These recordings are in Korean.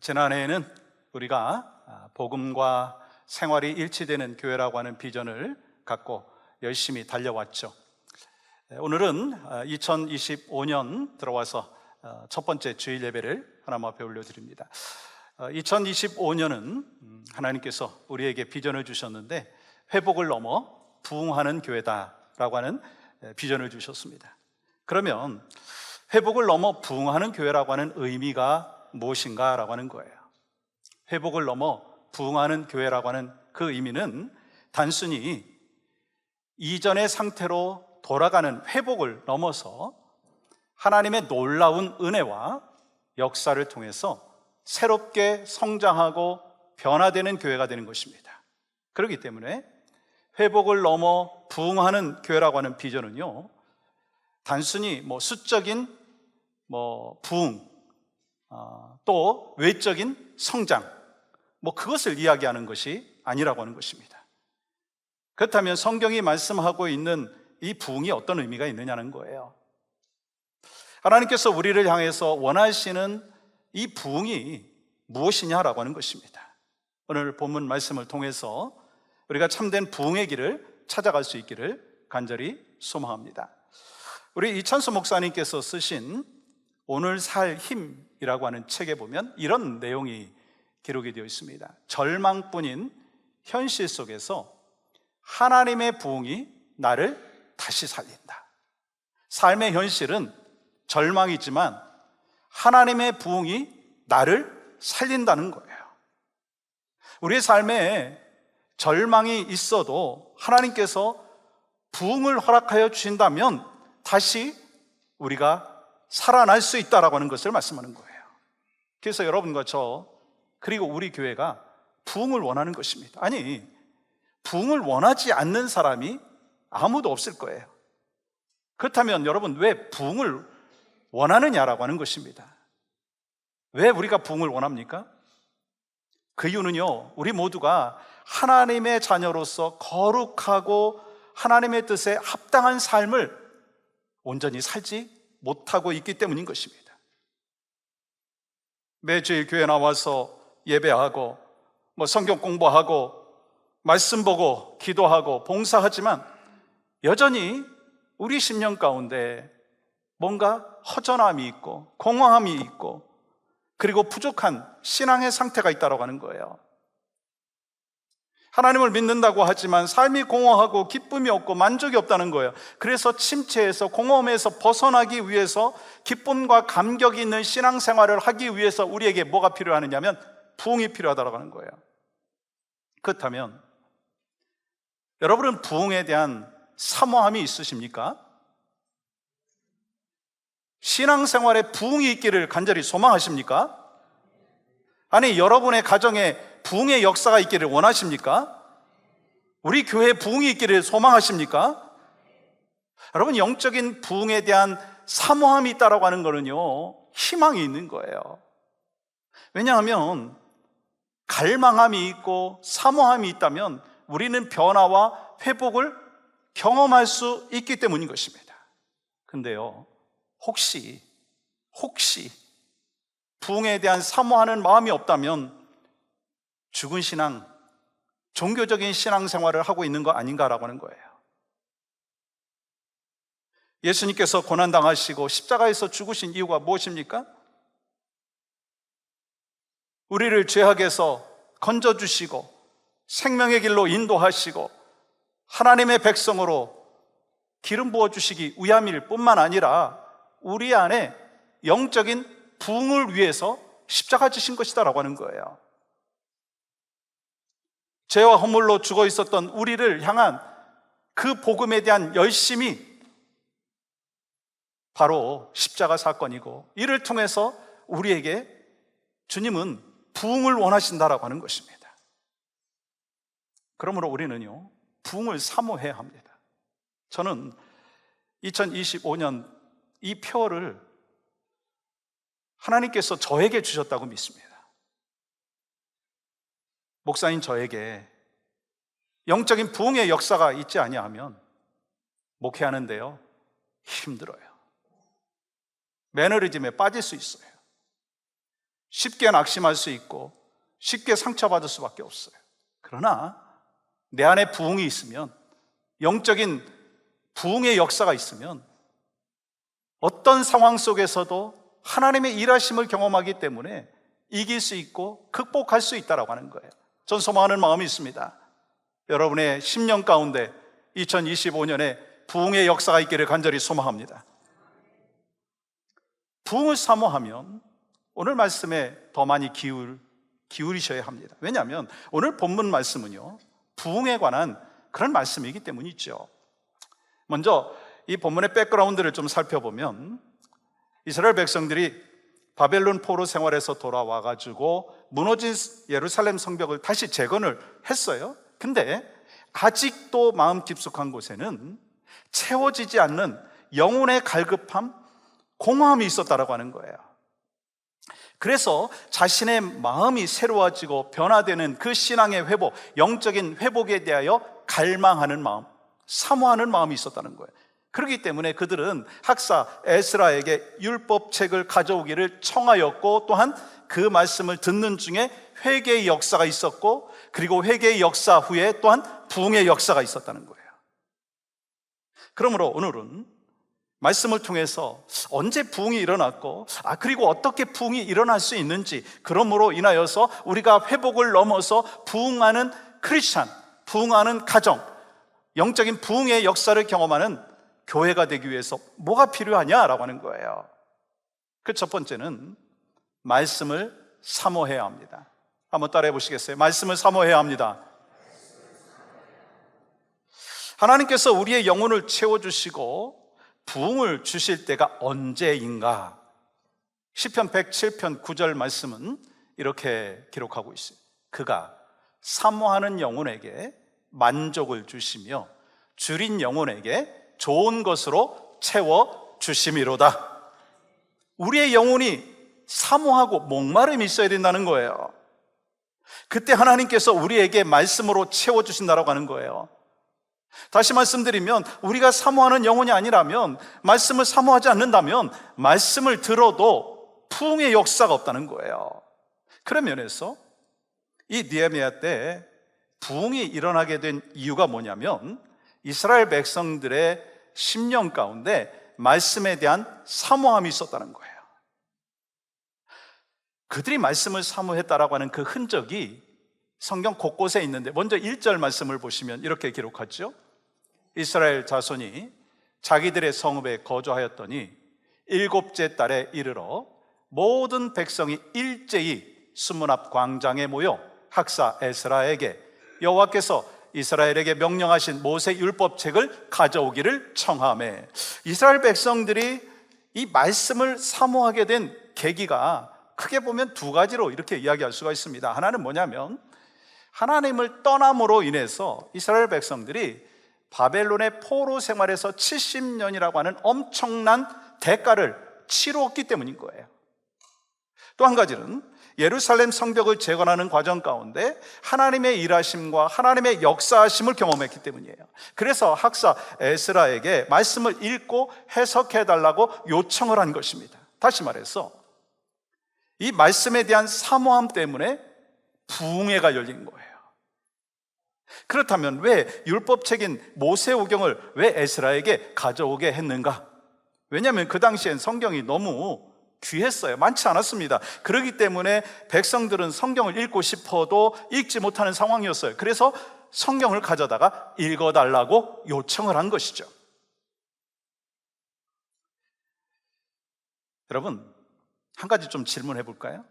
지난해에는 우리가 아, 복음과 생활이 일치되는 교회라고 하는 비전을 갖고 열심히 달려왔죠. 오늘은 2025년 들어와서 어, 첫 번째 주일 예배를 하나님 앞에 올려드립니다. 2025년은 음, 하나님께서 우리에게 비전을 주셨는데 회복을 넘어 부흥하는 교회다라고 하는 비전을 주셨습니다. 그러면 회복을 넘어 부흥하는 교회라고 하는 의미가 무엇인가 라고 하는 거예요. 회복을 넘어 부흥하는 교회라고 하는 그 의미는 단순히 이전의 상태로 돌아가는 회복을 넘어서 하나님의 놀라운 은혜와 역사를 통해서 새롭게 성장하고 변화되는 교회가 되는 것입니다. 그렇기 때문에 회복을 넘어 부흥하는 교회라고 하는 비전은요, 단순히 뭐 수적인 뭐 부흥, 어, 또 외적인 성장, 뭐 그것을 이야기하는 것이 아니라고 하는 것입니다. 그렇다면 성경이 말씀하고 있는 이 부흥이 어떤 의미가 있느냐는 거예요. 하나님께서 우리를 향해서 원하시는 이 부흥이 무엇이냐라고 하는 것입니다. 오늘 본문 말씀을 통해서 우리가 참된 부흥의 길을 찾아갈 수 있기를 간절히 소망합니다. 우리 이찬수 목사님께서 쓰신 오늘 살 힘 이라고 하는 책에 보면 이런 내용이 기록이 되어 있습니다. 절망뿐인 현실 속에서 하나님의 부흥이 나를 다시 살린다. 삶의 현실은 절망이지만 하나님의 부흥이 나를 살린다는 거예요. 우리의 삶에 절망이 있어도 하나님께서 부흥을 허락하여 주신다면 다시 우리가 살아날 수 있다라고 하는 것을 말씀하는 거예요. 그래서 여러분과 저 그리고 우리 교회가 부흥을 원하는 것입니다. 아니, 부흥을 원하지 않는 사람이 아무도 없을 거예요. 그렇다면 여러분 왜 부흥을 원하느냐라고 하는 것입니다. 왜 우리가 부흥을 원합니까? 그 이유는요, 우리 모두가 하나님의 자녀로서 거룩하고 하나님의 뜻에 합당한 삶을 온전히 살지 못하고 있기 때문인 것입니다. 매주일 교회 나와서 예배하고, 뭐 성경 공부하고, 말씀 보고, 기도하고, 봉사하지만 여전히 우리 심령 가운데 뭔가 허전함이 있고, 공허함이 있고, 그리고 부족한 신앙의 상태가 있다고 하는 거예요. 하나님을 믿는다고 하지만 삶이 공허하고 기쁨이 없고 만족이 없다는 거예요. 그래서 침체에서 공허함에서 벗어나기 위해서 기쁨과 감격이 있는 신앙생활을 하기 위해서 우리에게 뭐가 필요하느냐면 부흥이 필요하다고 하는 거예요. 그렇다면 여러분은 부흥에 대한 사모함이 있으십니까? 신앙생활에 부흥이 있기를 간절히 소망하십니까? 아니 여러분의 가정에 부흥의 역사가 있기를 원하십니까? 우리 교회에 부흥이 있기를 소망하십니까? 여러분 영적인 부흥에 대한 사모함이 있다라고 하는 거는요 희망이 있는 거예요. 왜냐하면 갈망함이 있고 사모함이 있다면 우리는 변화와 회복을 경험할 수 있기 때문인 것입니다. 근데요 혹시 혹시 부흥에 대한 사모하는 마음이 없다면 죽은 신앙, 종교적인 신앙 생활을 하고 있는 거 아닌가라고 하는 거예요. 예수님께서 고난당하시고 십자가에서 죽으신 이유가 무엇입니까? 우리를 죄악에서 건져주시고 생명의 길로 인도하시고 하나님의 백성으로 기름 부어주시기 위함일 뿐만 아니라 우리 안에 영적인 부흥을 위해서 십자가 지신 것이다라고 하는 거예요. 죄와 허물로 죽어 있었던 우리를 향한 그 복음에 대한 열심이 바로 십자가 사건이고 이를 통해서 우리에게 주님은 부흥을 원하신다라고 하는 것입니다. 그러므로 우리는요, 부흥을 사모해야 합니다. 저는 2025년 이 표를 하나님께서 저에게 주셨다고 믿습니다. 목사인 저에게 영적인 부흥의 역사가 있지 아니하면 목회하는데요 힘들어요. 매너리즘에 빠질 수 있어요. 쉽게 낙심할 수 있고 쉽게 상처받을 수밖에 없어요. 그러나 내 안에 부흥이 있으면 영적인 부흥의 역사가 있으면 어떤 상황 속에서도 하나님의 일하심을 경험하기 때문에 이길 수 있고 극복할 수 있다라고 하는 거예요. 전 소망하는 마음이 있습니다. 여러분의 10년 가운데 2025년에 부흥의 역사가 있기를 간절히 소망합니다. 부흥을 사모하면 오늘 말씀에 더 많이 기울, 기울이셔야 합니다. 왜냐하면 오늘 본문 말씀은요, 부흥에 관한 그런 말씀이기 때문이죠. 먼저 이 본문의 백그라운드를 좀 살펴보면 이스라엘 백성들이 바벨론 포로 생활에서 돌아와 가지고 무너진 예루살렘 성벽을 다시 재건을 했어요. 근데 아직도 마음 깊숙한 곳에는 채워지지 않는 영혼의 갈급함, 공허함이 있었다라고 하는 거예요. 그래서 자신의 마음이 새로워지고 변화되는 그 신앙의 회복, 영적인 회복에 대하여 갈망하는 마음, 사모하는 마음이 있었다는 거예요. 그렇기 때문에 그들은 학사 에스라에게 율법책을 가져오기를 청하였고 또한 그 말씀을 듣는 중에 회개의 역사가 있었고 그리고 회개의 역사 후에 또한 부흥의 역사가 있었다는 거예요. 그러므로 오늘은 말씀을 통해서 언제 부흥이 일어났고 아 그리고 어떻게 부흥이 일어날 수 있는지 그러므로 인하여서 우리가 회복을 넘어서 부흥하는 크리스찬, 부흥하는 가정, 영적인 부흥의 역사를 경험하는 교회가 되기 위해서 뭐가 필요하냐라고 하는 거예요. 그 첫 번째는 말씀을 사모해야 합니다. 한번 따라해 보시겠어요? 말씀을 사모해야 합니다. 하나님께서 우리의 영혼을 채워주시고 부흥을 주실 때가 언제인가? 10편 107편 9절 말씀은 이렇게 기록하고 있어요. 그가 사모하는 영혼에게 만족을 주시며 줄인 영혼에게 좋은 것으로 채워 주심이로다. 우리의 영혼이 사모하고 목마름이 있어야 된다는 거예요. 그때 하나님께서 우리에게 말씀으로 채워 주신다라고 하는 거예요. 다시 말씀드리면 우리가 사모하는 영혼이 아니라면 말씀을 사모하지 않는다면 말씀을 들어도 부흥의 역사가 없다는 거예요. 그런 면에서 이 니에미아 때 부흥이 일어나게 된 이유가 뭐냐면 이스라엘 백성들의 10년 가운데 말씀에 대한 사모함이 있었다는 거예요. 그들이 말씀을 사모했다라고 하는 그 흔적이 성경 곳곳에 있는데 먼저 1절 말씀을 보시면 이렇게 기록하죠. 이스라엘 자손이 자기들의 성읍에 거주하였더니 일곱째 달에 이르러 모든 백성이 일제히 수문 앞 광장에 모여 학사 에스라에게 여호와께서 이스라엘에게 명령하신 모세 율법책을 가져오기를 청함에 이스라엘 백성들이 이 말씀을 사모하게 된 계기가 크게 보면 두 가지로 이렇게 이야기할 수가 있습니다. 하나는 뭐냐면 하나님을 떠남으로 인해서 이스라엘 백성들이 바벨론의 포로 생활에서 70년이라고 하는 엄청난 대가를 치루었기 때문인 거예요. 또 한 가지는 예루살렘 성벽을 재건하는 과정 가운데 하나님의 일하심과 하나님의 역사하심을 경험했기 때문이에요. 그래서 학사 에스라에게 말씀을 읽고 해석해 달라고 요청을 한 것입니다. 다시 말해서 이 말씀에 대한 사모함 때문에 부흥회가 열린 거예요. 그렇다면 왜 율법책인 모세오경을 왜 에스라에게 가져오게 했는가? 왜냐하면 그 당시엔 성경이 너무 귀했어요. 많지 않았습니다. 그렇기 때문에 백성들은 성경을 읽고 싶어도 읽지 못하는 상황이었어요. 그래서 성경을 가져다가 읽어달라고 요청을 한 것이죠. 여러분, 한 가지 좀 질문해 볼까요?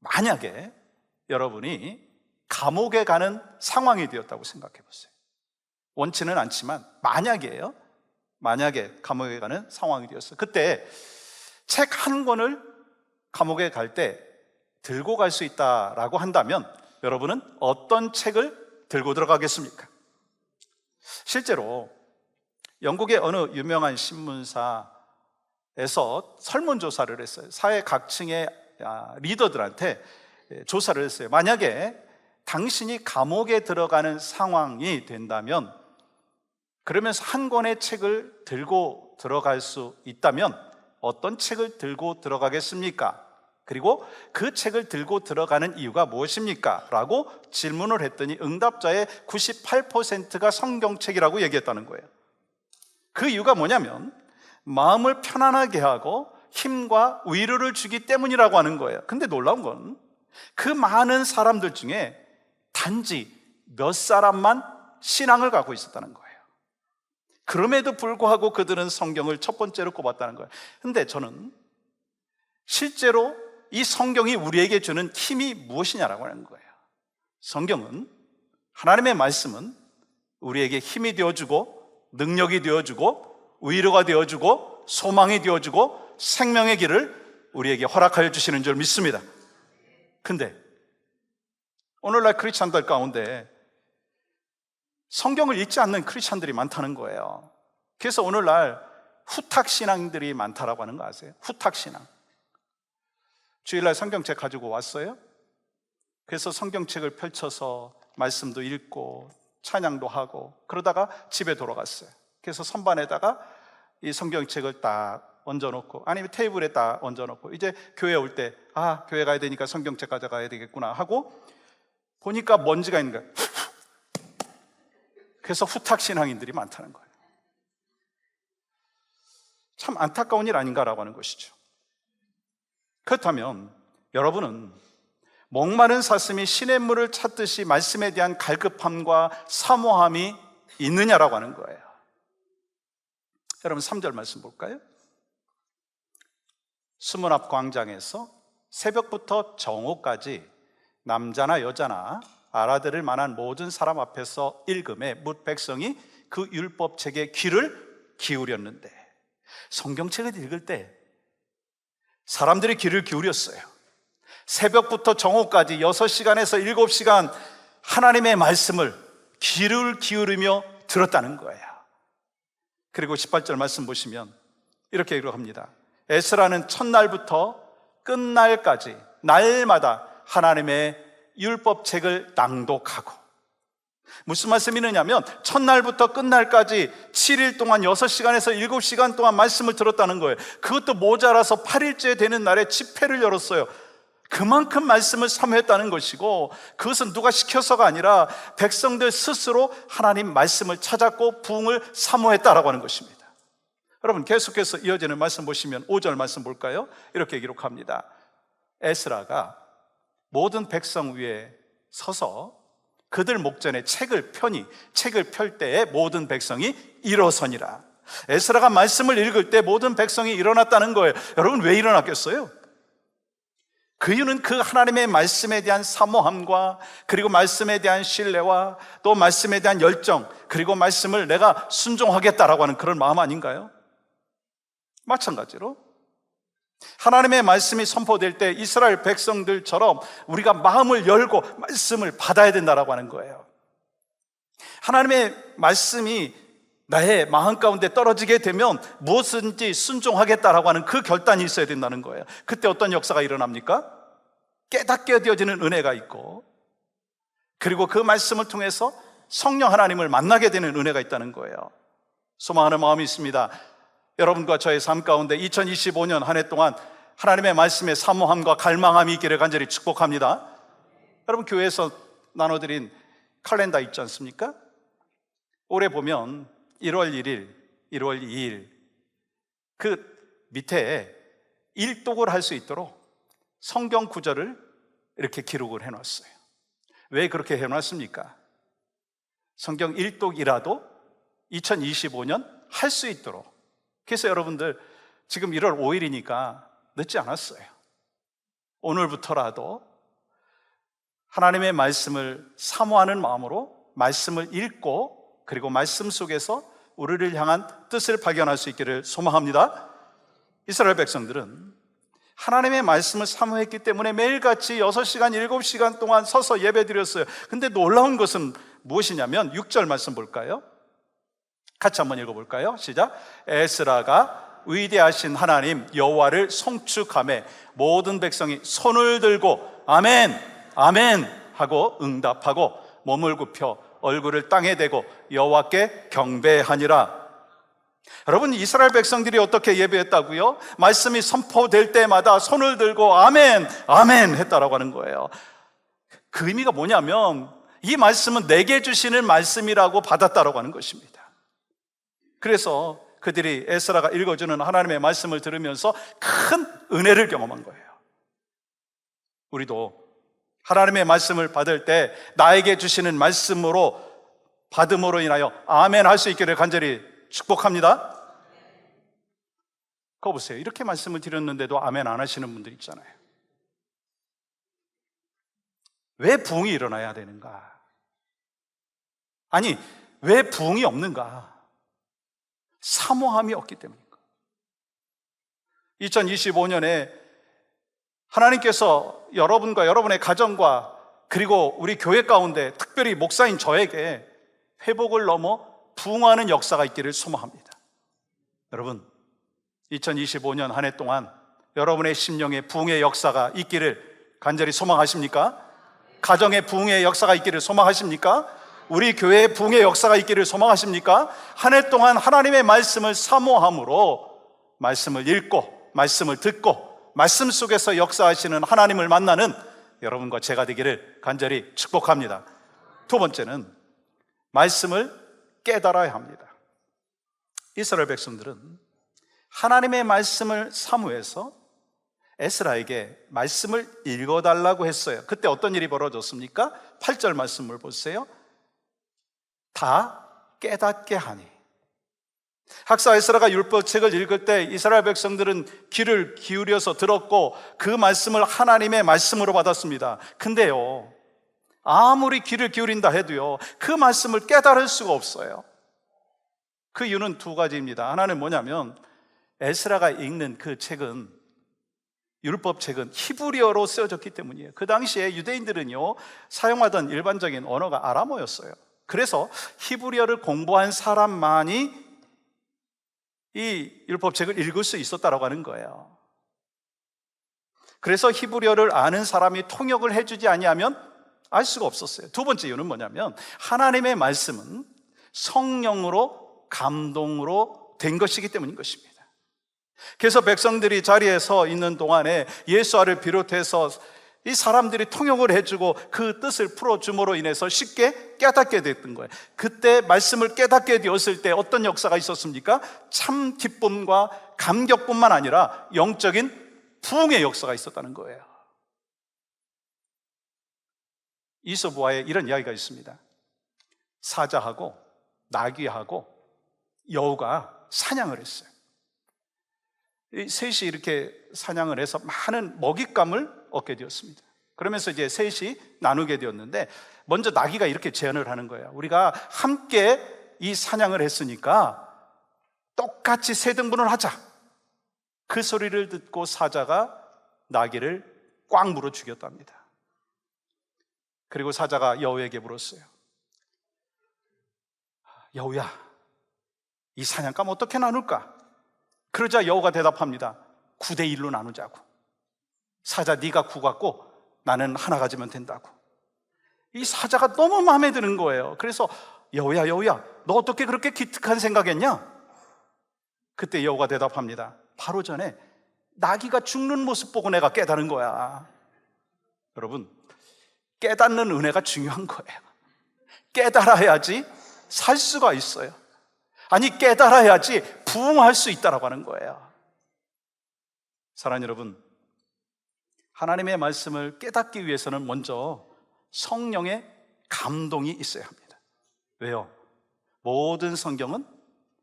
만약에 여러분이 감옥에 가는 상황이 되었다고 생각해 보세요. 원치는 않지만 만약에요. 만약에 감옥에 가는 상황이 되었어요. 그때 책 한 권을 감옥에 갈 때 들고 갈 수 있다라고 한다면 여러분은 어떤 책을 들고 들어가겠습니까? 실제로 영국의 어느 유명한 신문사에서 설문조사를 했어요. 사회 각층의 아, 리더들한테 조사를 했어요. 만약에 당신이 감옥에 들어가는 상황이 된다면 그러면서 한 권의 책을 들고 들어갈 수 있다면 어떤 책을 들고 들어가겠습니까? 그리고 그 책을 들고 들어가는 이유가 무엇입니까? 라고 질문을 했더니 응답자의 98%가 성경책이라고 얘기했다는 거예요. 그 이유가 뭐냐면 마음을 편안하게 하고 힘과 위로를 주기 때문이라고 하는 거예요. 근데 놀라운 건 그 많은 사람들 중에 단지 몇 사람만 신앙을 갖고 있었다는 거예요. 그럼에도 불구하고 그들은 성경을 첫 번째로 꼽았다는 거예요. 근데 저는 실제로 이 성경이 우리에게 주는 힘이 무엇이냐라고 하는 거예요. 성경은 하나님의 말씀은 우리에게 힘이 되어주고 능력이 되어주고 위로가 되어주고 소망이 되어주고 생명의 길을 우리에게 허락하여 주시는 줄 믿습니다. 근데 오늘날 크리스찬들 가운데 성경을 읽지 않는 크리스찬들이 많다는 거예요. 그래서 오늘날 후탁 신앙들이 많다라고 하는 거 아세요? 후탁 신앙. 주일날 성경책 가지고 왔어요. 그래서 성경책을 펼쳐서 말씀도 읽고 찬양도 하고 그러다가 집에 돌아갔어요. 그래서 선반에다가 이 성경책을 딱 얹어놓고 아니면 테이블에 딱 얹어놓고 이제 교회 올 때 아 교회 가야 되니까 성경책 가져가야 되겠구나 하고 보니까 먼지가 있는 거예요. 그래서 후탁 신앙인들이 많다는 거예요. 참 안타까운 일 아닌가라고 하는 것이죠. 그렇다면 여러분은 목마른 사슴이 신의 물을 찾듯이 말씀에 대한 갈급함과 사모함이 있느냐라고 하는 거예요. 여러분 3절 말씀 볼까요? 수문 앞 광장에서 새벽부터 정오까지 남자나 여자나 알아들을 만한 모든 사람 앞에서 읽음에 묻 백성이 그 율법책에 귀를 기울였는데 성경책을 읽을 때 사람들이 귀를 기울였어요. 새벽부터 정오까지 6시간에서 7시간 하나님의 말씀을 귀를 기울이며 들었다는 거예요. 그리고 18절 말씀 보시면 이렇게 기록합니다. 에스라는 첫날부터 끝날까지 날마다 하나님의 율법책을 낭독하고 무슨 말씀이느냐면 첫날부터 끝날까지 7일 동안 6시간에서 7시간 동안 말씀을 들었다는 거예요. 그것도 모자라서 8일째 되는 날에 집회를 열었어요. 그만큼 말씀을 사모했다는 것이고 그것은 누가 시켜서가 아니라 백성들 스스로 하나님 말씀을 찾았고 부흥을 사모했다라고 하는 것입니다. 여러분 계속해서 이어지는 말씀 보시면 5절 말씀 볼까요? 이렇게 기록합니다. 에스라가 모든 백성 위에 서서 그들 목전에 책을 펴니 책을 펼 때에 모든 백성이 일어서니라. 에스라가 말씀을 읽을 때 모든 백성이 일어났다는 거예요. 여러분 왜 일어났겠어요? 그 이유는 그 하나님의 말씀에 대한 사모함과 그리고 말씀에 대한 신뢰와 또 말씀에 대한 열정 그리고 말씀을 내가 순종하겠다라고 하는 그런 마음 아닌가요? 마찬가지로 하나님의 말씀이 선포될 때 이스라엘 백성들처럼 우리가 마음을 열고 말씀을 받아야 된다라고 하는 거예요. 하나님의 말씀이 나의 마음 가운데 떨어지게 되면 무엇인지 순종하겠다라고 하는 그 결단이 있어야 된다는 거예요. 그때 어떤 역사가 일어납니까? 깨닫게 되어지는 은혜가 있고, 그리고 그 말씀을 통해서 성령 하나님을 만나게 되는 은혜가 있다는 거예요. 소망하는 마음이 있습니다. 여러분과 저의 삶 가운데 2025년 한 해 동안 하나님의 말씀에 사모함과 갈망함이 있기를 간절히 축복합니다. 여러분 교회에서 나눠드린 칼렌더 있지 않습니까? 올해 보면 1월 1일, 1월 2일 그 밑에 일독을 할 수 있도록 성경 구절을 이렇게 기록을 해놨어요. 왜 그렇게 해놨습니까? 성경 일독이라도 2025년 할 수 있도록. 그래서 여러분들 지금 1월 5일이니까 늦지 않았어요. 오늘부터라도 하나님의 말씀을 사모하는 마음으로 말씀을 읽고 그리고 말씀 속에서 우리를 향한 뜻을 발견할 수 있기를 소망합니다. 이스라엘 백성들은 하나님의 말씀을 사모했기 때문에 매일같이 6시간, 7시간 동안 서서 예배 드렸어요. 근데 놀라운 것은 무엇이냐면 6절 말씀 볼까요? 같이 한번 읽어볼까요? 시작. 에스라가 위대하신 하나님 여호와를 송축함에 모든 백성이 손을 들고 아멘, 아멘 하고 응답하고 몸을 굽혀 얼굴을 땅에 대고 여호와께 경배하니라. 여러분 이스라엘 백성들이 어떻게 예배했다고요? 말씀이 선포될 때마다 손을 들고 아멘, 아멘 했다라고 하는 거예요. 그 의미가 뭐냐면 이 말씀은 내게 주시는 말씀이라고 받았다라고 하는 것입니다. 그래서 그들이 에스라가 읽어주는 하나님의 말씀을 들으면서 큰 은혜를 경험한 거예요. 우리도 하나님의 말씀을 받을 때 나에게 주시는 말씀으로 받음으로 인하여 아멘 할 수 있기를 간절히 축복합니다. 그거 보세요. 이렇게 말씀을 드렸는데도 아멘 안 하시는 분들 있잖아요. 왜 부흥이 일어나야 되는가? 아니, 왜 부흥이 없는가? 사모함이 없기 때문입니다. 2025년에 하나님께서 여러분과 여러분의 가정과 그리고 우리 교회 가운데 특별히 목사인 저에게 회복을 넘어 부흥하는 역사가 있기를 소망합니다. 여러분, 2025년 한 해 동안 여러분의 심령에 부흥의 역사가 있기를 간절히 소망하십니까? 가정의 부흥의 역사가 있기를 소망하십니까? 우리 교회의 부흥의 역사가 있기를 소망하십니까? 한 해 동안 하나님의 말씀을 사모함으로 말씀을 읽고 말씀을 듣고 말씀 속에서 역사하시는 하나님을 만나는 여러분과 제가 되기를 간절히 축복합니다. 두 번째는 말씀을 깨달아야 합니다. 이스라엘 백성들은 하나님의 말씀을 사무해서 에스라에게 말씀을 읽어달라고 했어요. 그때 어떤 일이 벌어졌습니까? 8절 말씀을 보세요. 다 깨닫게 하니. 학사 에스라가 율법책을 읽을 때 이스라엘 백성들은 귀를 기울여서 들었고 그 말씀을 하나님의 말씀으로 받았습니다. 근데요, 아무리 귀를 기울인다 해도요, 그 말씀을 깨달을 수가 없어요. 그 이유는 두 가지입니다. 하나는 뭐냐면 에스라가 읽는 그 책은 율법 책은 히브리어로 쓰여졌기 때문이에요. 그 당시에 유대인들은요 사용하던 일반적인 언어가 아람어였어요. 그래서 히브리어를 공부한 사람만이 이 율법책을 읽을 수 있었다라고 하는 거예요. 그래서 히브리어를 아는 사람이 통역을 해주지 아니하면 알 수가 없었어요. 두 번째 이유는 뭐냐면 하나님의 말씀은 성령으로 감동으로 된 것이기 때문인 것입니다. 그래서 백성들이 자리에 서 있는 동안에 예수아를 비롯해서 이 사람들이 통역을 해주고 그 뜻을 풀어줌으로 인해서 쉽게 깨닫게 됐던 거예요. 그때 말씀을 깨닫게 되었을 때 어떤 역사가 있었습니까? 참 기쁨과 감격뿐만 아니라 영적인 부흥의 역사가 있었다는 거예요. 이소부와의 이런 이야기가 있습니다. 사자하고 나귀하고 여우가 사냥을 했어요. 셋이 이렇게 사냥을 해서 많은 먹잇감을 얻게 되었습니다. 그러면서 이제 셋이 나누게 되었는데 먼저 나귀가 이렇게 제안을 하는 거예요. 우리가 함께 이 사냥을 했으니까 똑같이 세 등분을 하자. 그 소리를 듣고 사자가 나귀를 꽉 물어 죽였답니다. 그리고 사자가 여우에게 물었어요. 여우야, 이 사냥감 어떻게 나눌까? 그러자 여우가 대답합니다. 9대 1로 나누자고. 사자 네가 9 갖고 나는 하나 가지면 된다고. 이 사자가 너무 마음에 드는 거예요. 그래서 여우야 여우야 너 어떻게 그렇게 기특한 생각했냐? 그때 여우가 대답합니다. 바로 전에 나귀가 죽는 모습 보고 내가 깨달은 거야. 여러분 깨닫는 은혜가 중요한 거예요. 깨달아야지 살 수가 있어요. 아니 깨달아야지 부흥할 수 있다라고 하는 거예요. 사랑하는 여러분, 하나님의 말씀을 깨닫기 위해서는 먼저 성령의 감동이 있어야 합니다. 왜요? 모든 성경은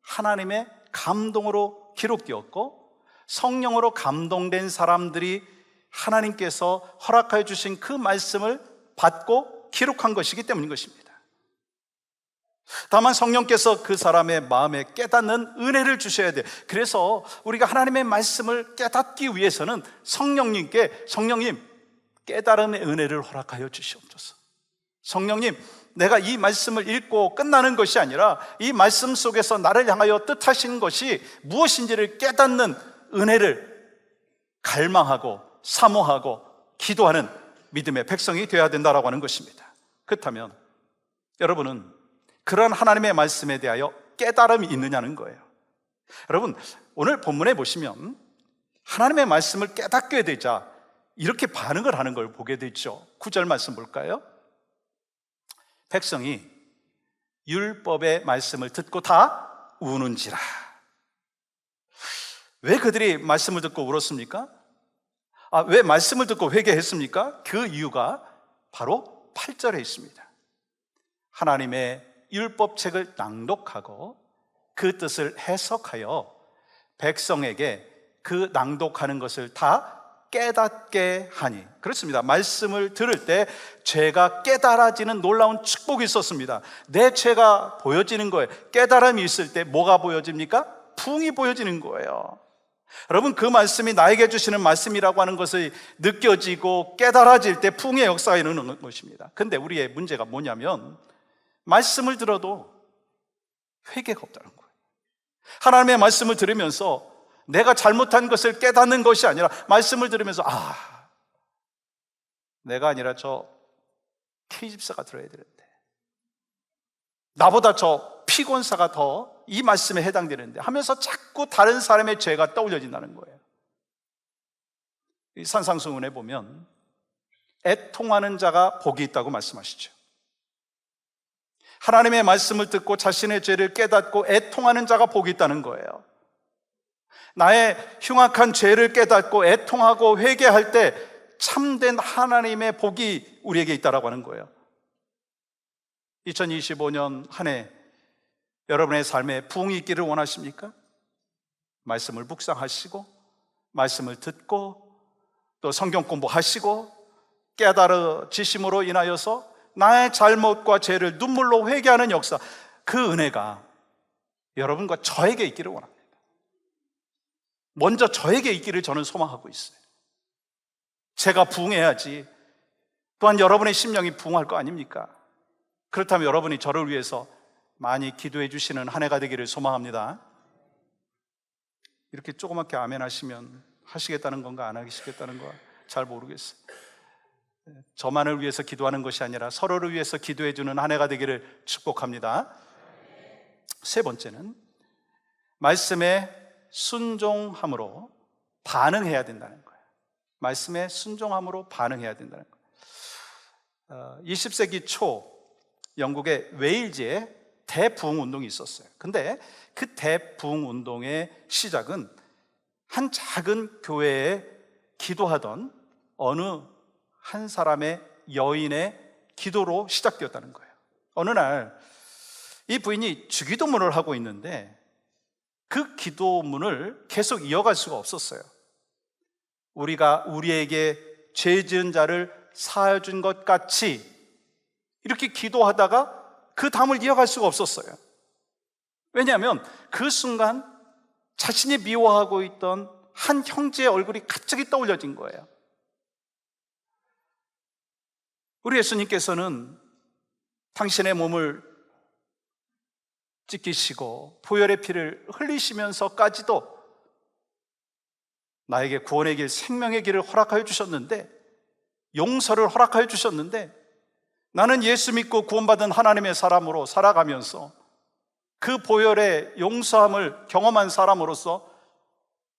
하나님의 감동으로 기록되었고 성령으로 감동된 사람들이 하나님께서 허락하여 주신 그 말씀을 받고 기록한 것이기 때문인 것입니다. 다만 성령께서 그 사람의 마음에 깨닫는 은혜를 주셔야 돼. 그래서 우리가 하나님의 말씀을 깨닫기 위해서는 성령님께 성령님 깨달음의 은혜를 허락하여 주시옵소서. 성령님, 내가 이 말씀을 읽고 끝나는 것이 아니라 이 말씀 속에서 나를 향하여 뜻하신 것이 무엇인지를 깨닫는 은혜를 갈망하고 사모하고 기도하는 믿음의 백성이 되어야 된다라고 하는 것입니다. 그렇다면 여러분은 그런 하나님의 말씀에 대하여 깨달음이 있느냐는 거예요. 여러분, 오늘 본문에 보시면 하나님의 말씀을 깨닫게 되자 이렇게 반응을 하는 걸 보게 되죠. 구절 말씀 볼까요? 백성이 율법의 말씀을 듣고 다 우는지라. 왜 그들이 말씀을 듣고 울었습니까? 아, 왜 말씀을 듣고 회개했습니까? 그 이유가 바로 8절에 있습니다. 하나님의 율법책을 낭독하고 그 뜻을 해석하여 백성에게 그 낭독하는 것을 다 깨닫게 하니 그렇습니다. 말씀을 들을 때 죄가 깨달아지는 놀라운 축복이 있었습니다. 내 죄가 보여지는 거예요. 깨달음이 있을 때 뭐가 보여집니까? 풍이 보여지는 거예요. 여러분 그 말씀이 나에게 주시는 말씀이라고 하는 것이 느껴지고 깨달아질 때 풍의 역사가 일어나는 것입니다. 근데 우리의 문제가 뭐냐면 말씀을 들어도 회개가 없다는 거예요. 하나님의 말씀을 들으면서 내가 잘못한 것을 깨닫는 것이 아니라 말씀을 들으면서 아 내가 아니라 저 K집사가 들어야 되는데 나보다 저 피곤사가 더 이 말씀에 해당되는데 하면서 자꾸 다른 사람의 죄가 떠올려진다는 거예요. 이 산상수훈에 보면 애통하는 자가 복이 있다고 말씀하시죠. 하나님의 말씀을 듣고 자신의 죄를 깨닫고 애통하는 자가 복이 있다는 거예요. 나의 흉악한 죄를 깨닫고 애통하고 회개할 때 참된 하나님의 복이 우리에게 있다라고 하는 거예요. 2025년 한 해 여러분의 삶에 부흥이 있기를 원하십니까? 말씀을 묵상하시고 말씀을 듣고 또 성경 공부하시고 깨달아지심으로 인하여서 나의 잘못과 죄를 눈물로 회개하는 역사 그 은혜가 여러분과 저에게 있기를 원합니다. 먼저 저에게 있기를 저는 소망하고 있어요. 제가 부흥해야지 또한 여러분의 심령이 부흥할 거 아닙니까? 그렇다면 여러분이 저를 위해서 많이 기도해 주시는 한 해가 되기를 소망합니다. 이렇게 조그맣게 아멘 하시면 하시겠다는 건가 안 하시겠다는 거잘 모르겠어요. 저만을 위해서 기도하는 것이 아니라 서로를 위해서 기도해 주는 한 해가 되기를 축복합니다. 세 번째는 말씀에 순종함으로 반응해야 된다는 거예요. 말씀에 순종함으로 반응해야 된다는 거예요. 20세기 어, 초 영국의 웨일즈에 대부흥 운동이 있었어요. 근데 그 대부흥 운동의 시작은 한 작은 교회에 기도하던 어느 한 사람의 여인의 기도로 시작되었다는 거예요. 어느 날 이 부인이 주기도문을 하고 있는데 그 기도문을 계속 이어갈 수가 없었어요. 우리가 우리에게 죄 지은 자를 사하여 준것 같이 이렇게 기도하다가 그 다음을 이어갈 수가 없었어요. 왜냐하면 그 순간 자신이 미워하고 있던 한 형제의 얼굴이 갑자기 떠올려진 거예요. 우리 예수님께서는 당신의 몸을 찢기시고 보혈의 피를 흘리시면서까지도 나에게 구원의 길, 생명의 길을 허락하여 주셨는데 용서를 허락하여 주셨는데 나는 예수 믿고 구원받은 하나님의 사람으로 살아가면서 그 보혈의 용서함을 경험한 사람으로서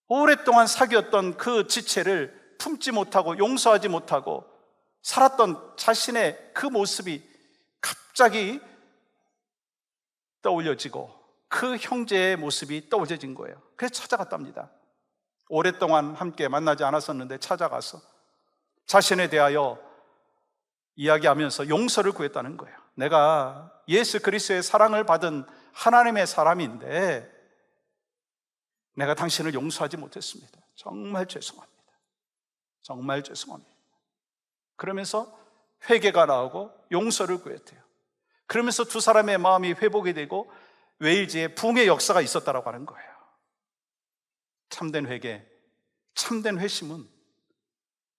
오랫동안 사귀었던 그 지체를 품지 못하고 용서하지 못하고 살았던 자신의 그 모습이 갑자기 떠올려지고 그 형제의 모습이 떠올려진 거예요. 그래서 찾아갔답니다. 오랫동안 함께 만나지 않았었는데 찾아가서 자신에 대하여 이야기하면서 용서를 구했다는 거예요. 내가 예수 그리스도의 사랑을 받은 하나님의 사람인데 내가 당신을 용서하지 못했습니다. 정말 죄송합니다. 정말 죄송합니다. 그러면서 회개가 나오고 용서를 구했대요. 그러면서 두 사람의 마음이 회복이 되고 웨일즈에 붕의 역사가 있었다라고 하는 거예요. 참된 회개, 참된 회심은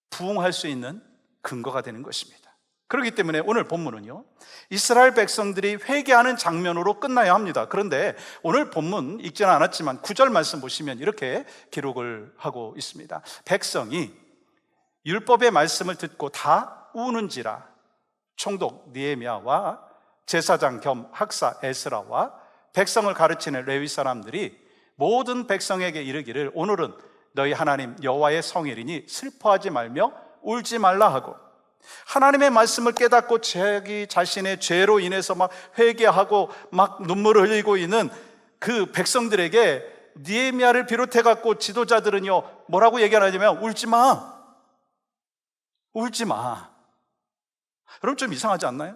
부흥할 수 있는 근거가 되는 것입니다. 그렇기 때문에 오늘 본문은요, 이스라엘 백성들이 회개하는 장면으로 끝나야 합니다. 그런데 오늘 본문 읽지는 않았지만 구절 말씀 보시면 이렇게 기록을 하고 있습니다. 백성이 율법의 말씀을 듣고 다 우는지라. 총독 니에미아와 제사장 겸 학사 에스라와 백성을 가르치는 레위 사람들이 모든 백성에게 이르기를 오늘은 너희 하나님 여호와의 성일이니 슬퍼하지 말며 울지 말라 하고 하나님의 말씀을 깨닫고 자기 자신의 죄로 인해서 막 회개하고 막 눈물을 흘리고 있는 그 백성들에게 니에미아를 비롯해 갖고 지도자들은요 뭐라고 얘기하냐면 울지 마 울지 마. 여러분 좀 이상하지 않나요?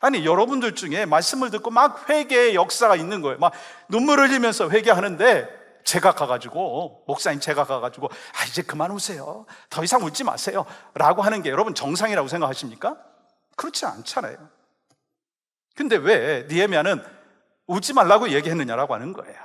아니 여러분들 중에 말씀을 듣고 막 회개의 역사가 있는 거예요. 막 눈물을 흘리면서 회개하는데 제가 가가지고 목사님 제가 가가지고 아 이제 그만 우세요. 더 이상 울지 마세요. 라고 하는 게 여러분 정상이라고 생각하십니까? 그렇지 않잖아요. 근데 왜 니에미아는 울지 말라고 얘기했느냐라고 하는 거예요.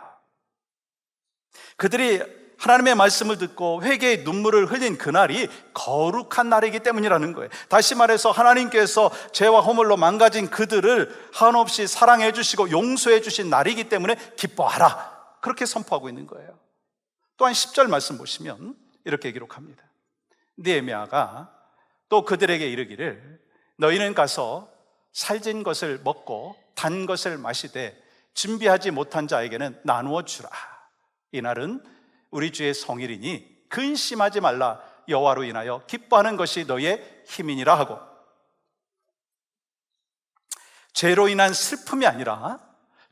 그들이 하나님의 말씀을 듣고 회개의 눈물을 흘린 그날이 거룩한 날이기 때문이라는 거예요. 다시 말해서 하나님께서 죄와 허물로 망가진 그들을 한없이 사랑해 주시고 용서해 주신 날이기 때문에 기뻐하라. 그렇게 선포하고 있는 거예요. 또한 10절 말씀 보시면 이렇게 기록합니다. 니에미아가 또 그들에게 이르기를 너희는 가서 살진 것을 먹고 단 것을 마시되 준비하지 못한 자에게는 나누어 주라. 이날은 우리 주의 성일이니 근심하지 말라 여호와로 인하여 기뻐하는 것이 너의 힘이니라 하고 죄로 인한 슬픔이 아니라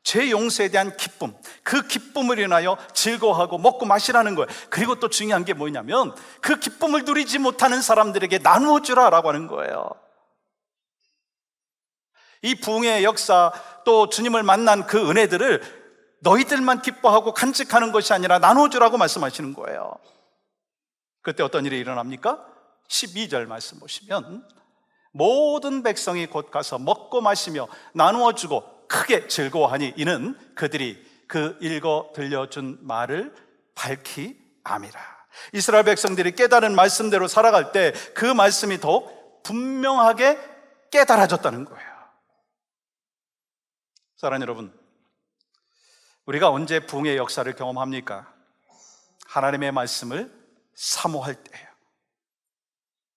죄 용서에 대한 기쁨, 그 기쁨을 인하여 즐거워하고 먹고 마시라는 거예요. 그리고 또 중요한 게 뭐냐면 그 기쁨을 누리지 못하는 사람들에게 나누어 주라라고 하는 거예요. 이 부흥의 역사 또 주님을 만난 그 은혜들을 너희들만 기뻐하고 간직하는 것이 아니라 나눠주라고 말씀하시는 거예요. 그때 어떤 일이 일어납니까? 12절 말씀 보시면 모든 백성이 곧 가서 먹고 마시며 나누어 주고 크게 즐거워하니 이는 그들이 그 읽어 들려준 말을 밝히 암이라. 이스라엘 백성들이 깨달은 말씀대로 살아갈 때 그 말씀이 더욱 분명하게 깨달아졌다는 거예요. 사랑하는 여러분, 우리가 언제 부흥의 역사를 경험합니까? 하나님의 말씀을 사모할 때예요.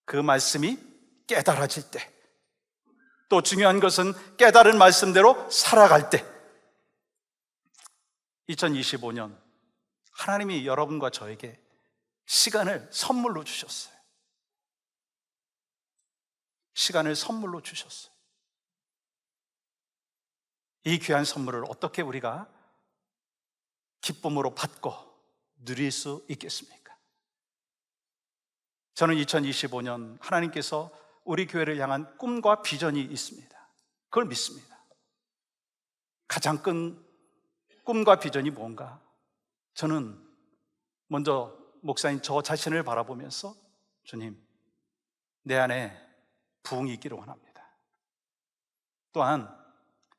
그 말씀이 깨달아질 때. 또 중요한 것은 깨달은 말씀대로 살아갈 때. 2025년 하나님이 여러분과 저에게 시간을 선물로 주셨어요. 시간을 선물로 주셨어요. 이 귀한 선물을 어떻게 우리가 기쁨으로 받고 누릴 수 있겠습니까? 저는 2025년 하나님께서 우리 교회를 향한 꿈과 비전이 있습니다. 그걸 믿습니다. 가장 큰 꿈과 비전이 뭔가? 저는 먼저 목사님 저 자신을 바라보면서 주님, 내 안에 부흥이 있기를 원합니다. 또한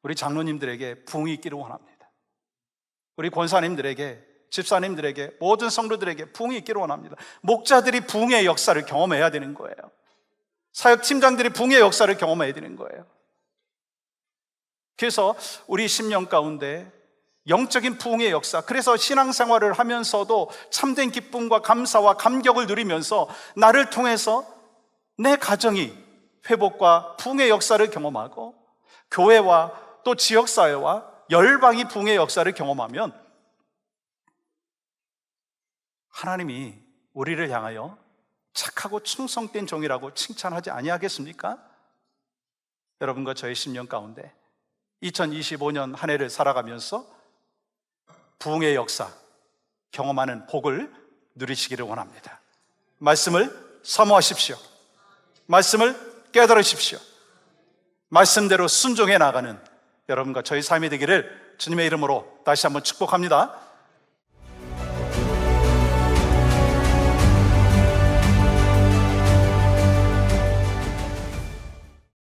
우리 장로님들에게 부흥이 있기를 원합니다. 우리 권사님들에게 집사님들에게 모든 성도들에게 부흥이 있기를 원합니다. 목자들이 부흥의 역사를 경험해야 되는 거예요. 사역 팀장들이 부흥의 역사를 경험해야 되는 거예요. 그래서 우리 10년 가운데 영적인 부흥의 역사, 그래서 신앙생활을 하면서도 참된 기쁨과 감사와 감격을 누리면서 나를 통해서 내 가정이 회복과 부흥의 역사를 경험하고 교회와 또 지역사회와 열방이 붕의 역사를 경험하면 하나님이 우리를 향하여 착하고 충성된 종이라고 칭찬하지 아니하겠습니까? 여러분과 저의 10년 가운데 2025년 한 해를 살아가면서 부흥의 역사 경험하는 복을 누리시기를 원합니다. 말씀을 사모하십시오. 말씀을 깨달으십시오. 말씀대로 순종해 나가는 여러분과 저희 삶이 되기를 주님의 이름으로 다시 한번 축복합니다.